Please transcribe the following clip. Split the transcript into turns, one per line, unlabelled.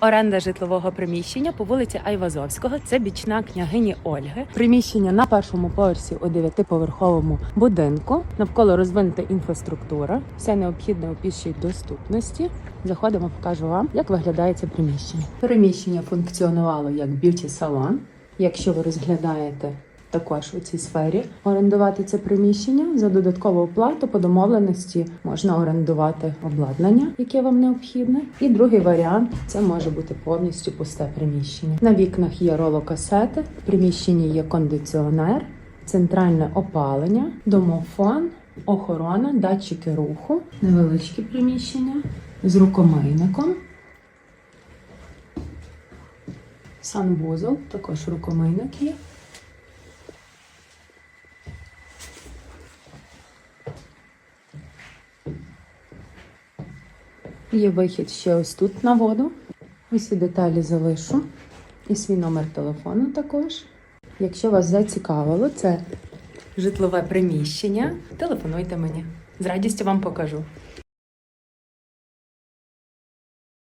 Оренда житлового приміщення по вулиці Айвазовського. Це бічна княгині Ольги. Приміщення на першому поверсі у дев'ятиповерховому будинку. Навколо розвинута інфраструктура. Все необхідне у пішій доступності. Заходимо, покажу вам, як виглядає це приміщення. Приміщення функціонувало як б'юті-салон. Якщо ви розглядаєте також у цій сфері орендувати це приміщення за додаткову оплату по домовленості можна орендувати обладнання, яке вам необхідне. І другий варіант це може бути повністю пусте приміщення. На вікнах є ролокасети, в приміщенні є кондиціонер, центральне опалення, домофон, охорона, датчики руху, невеличке приміщення з рукомийником. Санвузол, також рукомийник є. Є вихід ще ось тут на воду. Усі деталі залишу. І свій номер телефону також. Якщо вас зацікавило, це житлове приміщення, телефонуйте мені. З радістю вам покажу.